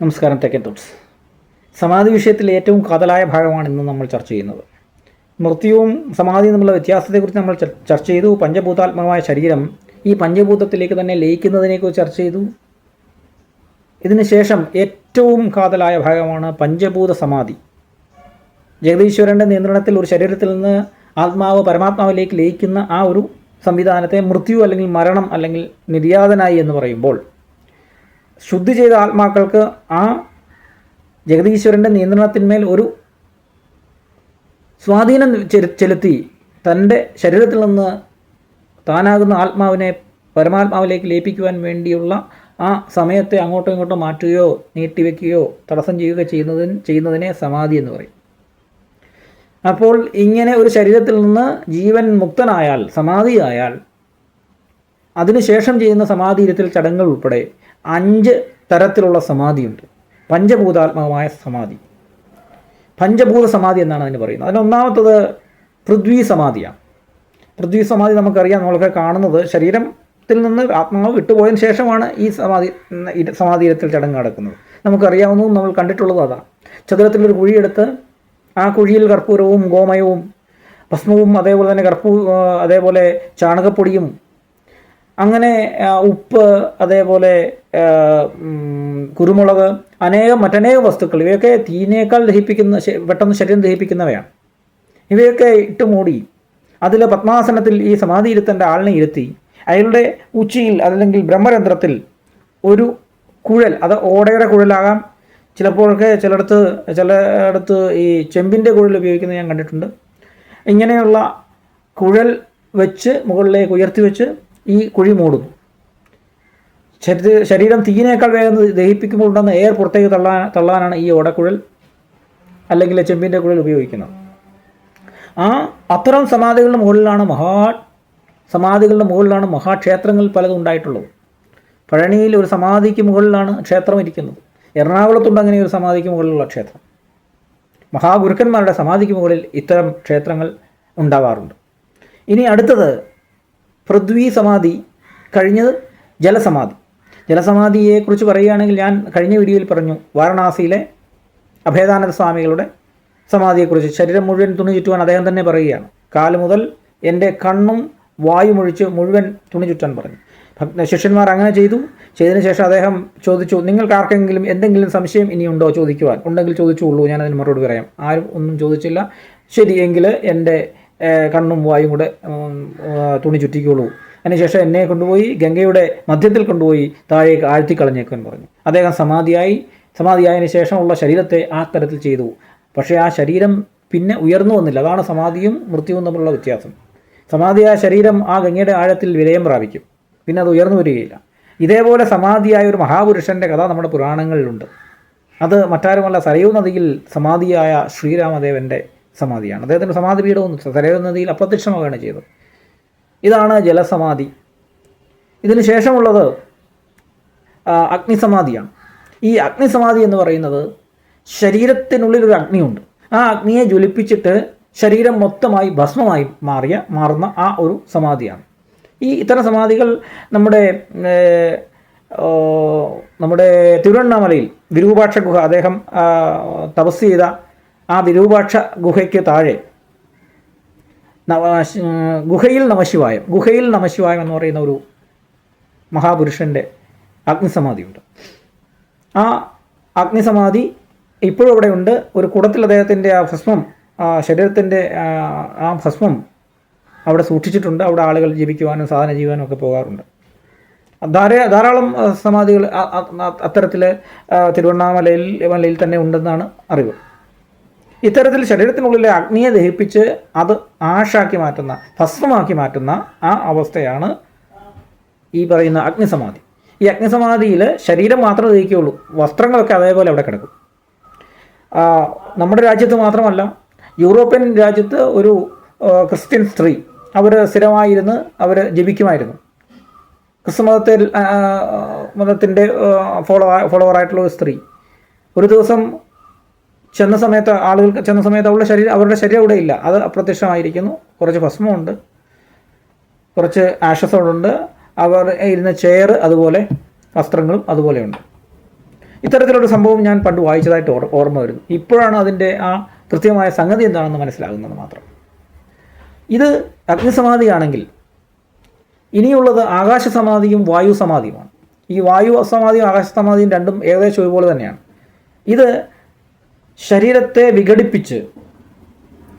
നമസ്കാരം തെക്കൻ തോട്ട്സ്. സമാധി വിഷയത്തിൽ ഏറ്റവും കാതലായ ഭാഗമാണ് ഇന്ന് നമ്മൾ ചർച്ച ചെയ്യുന്നത്. മൃത്യുവും സമാധിയും തമ്മിലുള്ള വ്യത്യാസത്തെക്കുറിച്ച് നമ്മൾ ചർച്ച ചെയ്തു. പഞ്ചഭൂതാത്മകമായ ശരീരം ഈ പഞ്ചഭൂതത്തിലേക്ക് തന്നെ ലയിക്കുന്നതിനെക്കുറിച്ച് ചർച്ച ചെയ്തു. ഇതിനുശേഷം ഏറ്റവും കാതലായ ഭാഗമാണ് പഞ്ചഭൂത സമാധി. ജഗദീശ്വരന്റെ നിയന്ത്രണത്തിൽ ഒരു ശരീരത്തിൽ നിന്ന് ആത്മാവ് പരമാത്മാവിലേക്ക് ലയിക്കുന്ന ആ ഒരു സംവിധാനത്തെ മൃത്യു അല്ലെങ്കിൽ മരണം അല്ലെങ്കിൽ നിര്യാതനായി എന്ന് പറയുമ്പോൾ ശുദ്ധി ചെയ്ത ആത്മാക്കൾക്ക് ആ ജഗദീശ്വരന്റെ നിയന്ത്രണത്തിന്മേൽ ഒരു സ്വാധീനം ചെലുത്തി തന്റെ ശരീരത്തിൽ നിന്ന് താനാകുന്ന ആത്മാവിനെ പരമാത്മാവിലേക്ക് ലയിപ്പിക്കുവാൻ വേണ്ടിയുള്ള ആ സമയത്തെ അങ്ങോട്ടും ഇങ്ങോട്ടും മാറ്റുകയോ നീട്ടിവെക്കുകയോ തടസ്സം ചെയ്യുകയോ ചെയ്യുന്നതിന് ചെയ്യുന്നതിനെ സമാധി എന്ന് പറയും. അപ്പോൾ ഇങ്ങനെ ഒരു ശരീരത്തിൽ നിന്ന് ജീവൻ മുക്തനായാൽ സമാധിയായാൽ അതിനുശേഷം ചെയ്യുന്ന സമാധിയിരത്തിൽ ചടങ്ങുകൾ ഉൾപ്പെടെ അഞ്ച് തരത്തിലുള്ള സമാധിയുണ്ട്. പഞ്ചഭൂതാത്മകമായ സമാധി. പഞ്ചഭൂത സമാധി എന്നാണ് അതിന് പറയുന്നത്. അതിനൊന്നാമത്തത് പൃഥ്വി സമാധിയാണ്. പൃഥ്വി സമാധി നമുക്കറിയാം. നമ്മളൊക്കെ കാണുന്നത് ശരീരത്തിൽ നിന്ന് ആത്മാവ് വിട്ടുപോയതിന് ശേഷമാണ് ഈ സമാധി ഈ സമാധിയിരത്തിൽ ചടങ്ങ് നടക്കുന്നത്. നമുക്കറിയാവുന്നതും നമ്മൾ കണ്ടിട്ടുള്ളതും അതാണ് ചതുരത്തിലൊരു കുഴിയെടുത്ത് ആ കുഴിയിൽ കർപ്പൂരവും ഗോമയവും ഭസ്മവും അതേപോലെ തന്നെ കർപ്പൂ അതേപോലെ ചാണകപ്പൊടിയും അങ്ങനെ ഉപ്പ് അതേപോലെ കുരുമുളക് അനേകം മറ്റനേകം വസ്തുക്കൾ ഇവയൊക്കെ തീനേക്കാൾ ദഹിപ്പിക്കുന്ന പെട്ടെന്ന് ശരീരം ദഹിപ്പിക്കുന്നവയാണ്. ഇവയൊക്കെ ഇട്ട് മൂടി അതിൽ പത്മാസനത്തിൽ ഈ സമാധി ഇരുത്തേണ്ട ആളിനെ ഇരുത്തി അയാളുടെ ഉച്ചിയിൽ അതല്ലെങ്കിൽ ബ്രഹ്മരന്ധ്രത്തിൽ ഒരു കുഴൽ അത് ഓടയുടെ കുഴലാകാം. ചിലപ്പോഴൊക്കെ ചിലയിടത്ത് ചിലയിടത്ത് ഈ ചെമ്പിന്റെ കുഴൽ ഉപയോഗിക്കുന്നത് ഞാൻ കണ്ടിട്ടുണ്ട്. ഇങ്ങനെയുള്ള കുഴൽ വെച്ച് മുകളിലേക്ക് ഉയർത്തി വെച്ച് ഈ കുഴി മൂടുന്നു ശരീര ശരീരം തീയിനേക്കാൾ വേഗം ദഹിപ്പിക്കുമ്പോൾ ഉണ്ടാകുന്ന എയർ പുറത്തേക്ക് തള്ളാൻ തള്ളാനാണ് ഈ ഓടക്കുഴൽ അല്ലെങ്കിൽ ചെമ്പിന്റെ കുഴൽ ഉപയോഗിക്കുന്നത്. ആ അത്തരം സമാധികളുടെ മുകളിലാണ് മഹാ സമാധികളുടെ മുകളിലാണ് മഹാക്ഷേത്രങ്ങൾ പലതും ഉണ്ടായിട്ടുള്ളത്. പഴനിയിൽ ഒരു സമാധിക്ക് മുകളിലാണ് ക്ഷേത്രം ഇരിക്കുന്നത്. എറണാകുളത്തുണ്ട് അങ്ങനെ ഒരു സമാധിക്ക് മുകളിലുള്ള ക്ഷേത്രം. മഹാഗുരുക്കന്മാരുടെ സമാധിക്ക് മുകളിൽ ഇത്തരം ക്ഷേത്രങ്ങൾ ഉണ്ടാവാറുണ്ട്. ഇനി അടുത്തത് പൃഥ്വി സമാധി കഴിഞ്ഞത് ജലസമാധി. ജലസമാധിയെക്കുറിച്ച് പറയുകയാണെങ്കിൽ ഞാൻ കഴിഞ്ഞ വീഡിയോയിൽ പറഞ്ഞു വാരണാസിയിലെ അഭേദാനന്ദ സ്വാമികളുടെ സമാധിയെക്കുറിച്ച് ശരീരം മുഴുവൻ തുണി ചുറ്റുവാൻ അദ്ദേഹം തന്നെ പറയുകയാണ്. കാൽ മുതൽ എന്റെ കണ്ണും വായുമൊഴിച്ച് മുഴുവൻ തുണി ചുറ്റാൻ പറഞ്ഞു. ഭക്ത ശിഷ്യന്മാർ അങ്ങനെ ചെയ്തു. ചെയ്തതിന് ശേഷം അദ്ദേഹം ചോദിച്ചു നിങ്ങൾക്ക് ആർക്കെങ്കിലും എന്തെങ്കിലും സംശയം ഇനിയുണ്ടോ ചോദിക്കുവാൻ? ഉണ്ടെങ്കിൽ ചോദിച്ചുള്ളൂ ഞാൻ അതിന് മറുപടി പറയാം. ആരും ഒന്നും ചോദിച്ചില്ല. ശരി എങ്കിൽ എന്റെ കണ്ണും വായും കൂടെ തുണി ചുറ്റിക്കോളൂ. അതിനുശേഷം എന്നെ കൊണ്ടുപോയി ഗംഗയുടെ മധ്യത്തിൽ കൊണ്ടുപോയി താഴേക്ക് ആഴ്ത്തിക്കളഞ്ഞേക്കാൻ പറഞ്ഞു. അദ്ദേഹം സമാധിയായി സമാധിയായതിനു ശേഷമുള്ള ശരീരത്തെ ആ തരത്തിൽ ചെയ്തു. പക്ഷേ ആ ശരീരം പിന്നെ ഉയർന്നു വന്നില്ല. അതാണ് സമാധിയും മൃത്യുവും തമ്മിലുള്ള വ്യത്യാസം. സമാധിയായ ശരീരം ആ ഗംഗയുടെ ആഴത്തിൽ വിലയം പ്രാപിക്കും. പിന്നെ അത് ഉയർന്നു വരികയില്ല. ഇതേപോലെ സമാധിയായ ഒരു മഹാപുരുഷന്റെ കഥ നമ്മുടെ പുരാണങ്ങളിലുണ്ട്. അത് മറ്റാരുമല്ല സരയൂ നദിയിൽ സമാധിയായ ശ്രീരാമദേവന്റെ സമാധിയാണ്. അദ്ദേഹത്തിന്റെ സമാധി പീഠമൊന്നും സരയൂ നദിയിൽ അപ്രത്യക്ഷമാവുകയാണ് ചെയ്തത്. ഇതാണ് ജലസമാധി. ഇതിന് ശേഷമുള്ളത് അഗ്നിസമാധിയാണ്. ഈ അഗ്നിസമാധി എന്ന് പറയുന്നത് ശരീരത്തിനുള്ളിൽ ഒരു അഗ്നിയുണ്ട്. ആ അഗ്നിയെ ജ്വലിപ്പിച്ചിട്ട് ശരീരം മൊത്തമായി ഭസ്മമായി മാറിയ മാറുന്ന ആ ഒരു സമാധിയാണ്. ഈ ഇത്തരം സമാധികൾ നമ്മുടെ നമ്മുടെ തിരുവണ്ണാമലയിൽ വിരൂപാക്ഷ ഗുഹ അദ്ദേഹം തപസ് ചെയ്ത ആ വിരൂപാക്ഷ ഗുഹയ്ക്ക് താഴെ. ഗുഹയിൽ നമശിവായം. ഗുഹയിൽ നമശിവായം എന്ന് പറയുന്ന ഒരു മഹാപുരുഷന്റെ അഗ്നിസമാധിയുണ്ട്. ആ അഗ്നിസമാധി ഇപ്പോഴും അവിടെ ഉണ്ട്. ഒരു കുടത്തിൽ അദ്ദേഹത്തിന്റെ ആ ഭസ്മം ആ ശരീരത്തിന്റെ ആ, ഭസ്മം അവിടെ സൂക്ഷിച്ചിട്ടുണ്ട്. അവിടെ ആളുകൾ ജീവിക്കുവാനും സാധന ജീവാനും ഒക്കെ പോകാറുണ്ട്. ധാരാ ധാരാളം സമാധികൾ അത്തരത്തിൽ തിരുവണ്ണാമലയിൽ മലയിൽ തന്നെ ഉണ്ടെന്നാണ് അറിവ്. ഇത്തരത്തിൽ ശരീരത്തിനുള്ളിലെ അഗ്നിയെ ദഹിപ്പിച്ച് അത് ആഷാക്കി മാറ്റുന്ന ഭസ്മമാക്കി മാറ്റുന്ന ആ അവസ്ഥയാണ് ഈ പറയുന്ന അഗ്നിസമാധി. ഈ അഗ്നിസമാധിയിൽ ശരീരം മാത്രമേ ദഹിക്കുകയുള്ളൂ. വസ്ത്രങ്ങളൊക്കെ അതേപോലെ അവിടെ കിടക്കും. നമ്മുടെ രാജ്യത്ത് മാത്രമല്ല യൂറോപ്യൻ രാജ്യത്ത് ഒരു ക്രിസ്ത്യൻ സ്ത്രീ അവർ സ്ഥിരമായിരുന്ന് അവർ ജപിക്കുമായിരുന്നു. ക്രിസ്തു മതത്തിൽ ആ, മതത്തിന്റെ ഫോളോ ഫോളോവറായിട്ടുള്ള ഒരു സ്ത്രീ ഒരു ദിവസം ചെന്ന സമയത്ത് ആളുകൾക്ക് ചെന്ന സമയത്ത് അവളുടെ ശരീരം അവരുടെ ശരീരം അവിടെ ഇല്ല. അത് അപ്രത്യക്ഷമായിരിക്കുന്നു. കുറച്ച് ഭസ്മമുണ്ട്. കുറച്ച് ആഷസോടുണ്ട് അവർ ഇരുന്ന ചെയർ അതുപോലെ വസ്ത്രങ്ങളും അതുപോലെയുണ്ട് ഇത്തരത്തിലൊരു സംഭവം ഞാൻ പണ്ട് വായിച്ചതായിട്ട് ഓർമ്മ വരുന്നു. ഇപ്പോഴാണ് അതിന്റെ ആ കൃത്യമായ സംഗതി എന്താണെന്ന് മനസ്സിലാകുന്നത് മാത്രം. ഇത് അഗ്നിസമാധിയാണെങ്കിൽ ഇനിയുള്ളത് ആകാശ സമാധിയും വായു സമാധിയുമാണ്. ഈ വായു സമാധിയും ആകാശ സമാധിയും രണ്ടും ഏകദേശം ഒരുപോലെ തന്നെയാണ്. ഇത് ശരീരത്തെ വിഘടിപ്പിച്ച്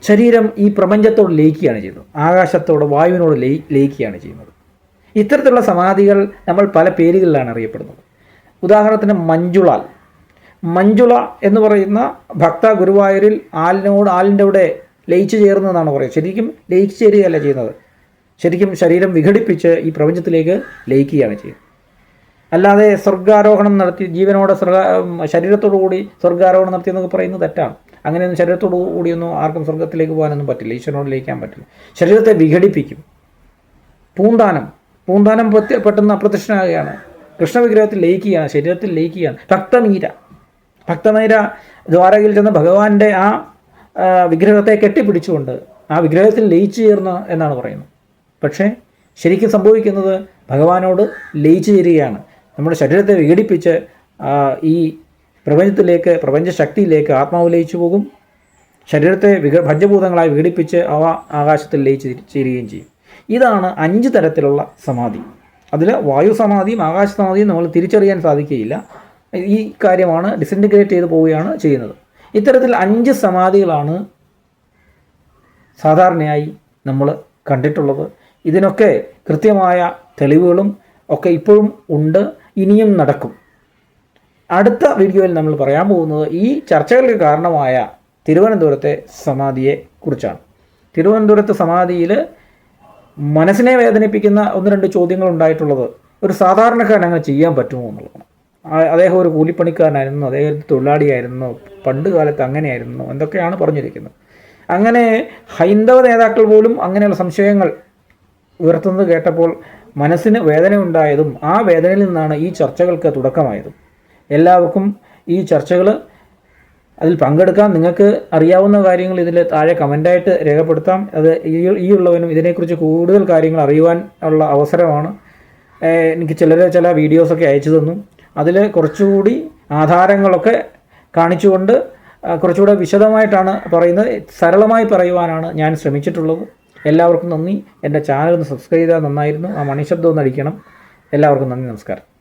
ശരീരം ഈ പ്രപഞ്ചത്തോട് ലയിക്കുകയാണ് ചെയ്യുന്നത്. ആകാശത്തോട് വായുവിനോട് ലയി ലയിക്കുകയാണ് ചെയ്യുന്നത്. ഇത്തരത്തിലുള്ള സമാധികൾ നമ്മൾ പല പേരുകളിലാണ് അറിയപ്പെടുന്നത്. ഉദാഹരണത്തിന് മഞ്ജുളാൽ. മഞ്ജുള എന്ന് പറയുന്ന ഭക്ത ഗുരുവായൂരിൽ ആലിനോട് ആലിന്റെ അവിടെ ലയിച്ചു ചേർന്നതെന്നാണ് പറയുന്നത്. ശരിക്കും ലയിച്ചു ചേരുകയല്ല ചെയ്യുന്നത്. ശരിക്കും ശരീരം വിഘടിപ്പിച്ച് ഈ പ്രപഞ്ചത്തിലേക്ക് ലയിക്കുകയാണ് ചെയ്യുന്നത്. അല്ലാതെ സ്വർഗാരോഹണം നടത്തി ജീവനോടെ സ്വർഗ ഉം, ശരീരത്തോടു കൂടി സ്വർഗാരോഹണം നടത്തി എന്നൊക്കെ പറയുന്നത് തെറ്റാണ്. അങ്ങനെയൊന്നും ശരീരത്തോടു കൂടിയൊന്നും ആർക്കും സ്വർഗത്തിലേക്ക് പോകാനൊന്നും പറ്റില്ല. ഈശ്വരനോട് ലയിക്കാൻ പറ്റില്ല. ശരീരത്തെ വിഘടിപ്പിക്കും. പൂന്താനം. പൂന്താനം പെട്ടെന്ന് അപ്രത്യക്ഷനാകുകയാണ്. കൃഷ്ണവിഗ്രഹത്തിൽ ലയിക്കുകയാണ്. ശരീരത്തിൽ ലയിക്കുകയാണ്. ഭക്തമീര ഭക്തമീര ദ്വാരകയിൽ ചെന്ന് ഭഗവാന്റെ ആ, വിഗ്രഹത്തെ കെട്ടിപ്പിടിച്ചുകൊണ്ട് ആ വിഗ്രഹത്തിൽ ലയിച്ചു ചേർന്ന് എന്നാണ് പറയുന്നത്. പക്ഷേ ശരിക്കും സംഭവിക്കുന്നത് ഭഗവാനോട് ലയിച്ചു ചേരുകയാണ്. നമ്മുടെ ശരീരത്തെ വിഘടിപ്പിച്ച് ഈ പ്രപഞ്ചത്തിലേക്ക് പ്രപഞ്ച ശക്തിയിലേക്ക് ആത്മാവ് ലയിച്ചു പോകും. ശരീരത്തെ വിഘ പഞ്ചഭൂതങ്ങളായി വിഘടിപ്പിച്ച് അവ ആകാശത്തിൽ ലയിച്ച് ചേരുകയും ചെയ്യും. ഇതാണ് അഞ്ച് തരത്തിലുള്ള സമാധി. അതിൽ വായു സമാധിയും ആകാശ സമാധിയും നമ്മൾ തിരിച്ചറിയാൻ സാധിക്കുകയില്ല. ഈ കാര്യമാണ് ഡിസിന്റിഗ്രേറ്റ് ചെയ്ത് പോവുകയാണ് ചെയ്യുന്നത്. ഇത്തരത്തിൽ അഞ്ച് സമാധികളാണ് സാധാരണയായി നമ്മൾ കണ്ടിട്ടുള്ളത്. ഇതിനൊക്കെ കൃത്യമായ തെളിവുകളും ഒക്കെ ഇപ്പോഴും ഉണ്ട്. ഇനിയും നടക്കും. അടുത്ത വീഡിയോയിൽ നമ്മൾ പറയാൻ പോകുന്നത് ഈ ചർച്ചകൾക്ക് കാരണമായ തിരുവനന്തപുരത്തെ സമാധിയെ കുറിച്ചാണ്. തിരുവനന്തപുരത്തെ സമാധിയിൽ മനസ്സിനെ വേദനിപ്പിക്കുന്ന ഒന്ന് രണ്ട് ചോദ്യങ്ങൾ ഉണ്ടായിട്ടുള്ളത് ഒരു സാധാരണക്കാരൻ അങ്ങനെ ചെയ്യാൻ പറ്റുമോ എന്നുള്ളതാണ്. അദ്ദേഹം ഒരു കൂലിപ്പണിക്കാരനായിരുന്നു അദ്ദേഹം തൊഴിലാളിയായിരുന്നു പണ്ട് കാലത്ത് അങ്ങനെയായിരുന്നു എന്തൊക്കെയാണ് പറഞ്ഞിരിക്കുന്നത്. അങ്ങനെ ഹൈന്ദവ നേതാക്കൾ പോലും അങ്ങനെയുള്ള സംശയങ്ങൾ ഉയർത്തുന്നത് കേട്ടപ്പോൾ മനസ്സിന് വേദന ഉണ്ടായതും ആ വേദനയിൽ നിന്നാണ് ഈ ചർച്ചകൾക്ക് തുടക്കമായതും. എല്ലാവർക്കും ഈ ചർച്ചകൾ അതിൽ പങ്കെടുക്കാം. നിങ്ങൾക്ക് അറിയാവുന്ന കാര്യങ്ങൾ ഇതിൽ താഴെ കമന്റായിട്ട് രേഖപ്പെടുത്താം. അത് ഈ ഉള്ളവനും ഇതിനെക്കുറിച്ച് കൂടുതൽ കാര്യങ്ങൾ അറിയുവാൻ ഉള്ള അവസരമാണ്. എനിക്ക് ചിലർ ചില വീഡിയോസൊക്കെ അയച്ചു തന്നു. അതിൽ കുറച്ചുകൂടി ആധാരങ്ങളൊക്കെ കാണിച്ചുകൊണ്ട് കുറച്ചുകൂടെ വിശദമായിട്ടാണ് പറയുന്നത്. സരളമായി പറയുവാനാണ് ഞാൻ ശ്രമിച്ചിട്ടുള്ളത്. എല്ലാവർക്കും നന്ദി. എന്റെ ചാനൽ ഒന്ന് സബ്സ്ക്രൈബ് ചെയ്താൽ നന്നായിരുന്നു. ആ മണിശബ്ദം ഒന്ന് അടിക്കണം. എല്ലാവർക്കും നന്ദി നമസ്കാരം.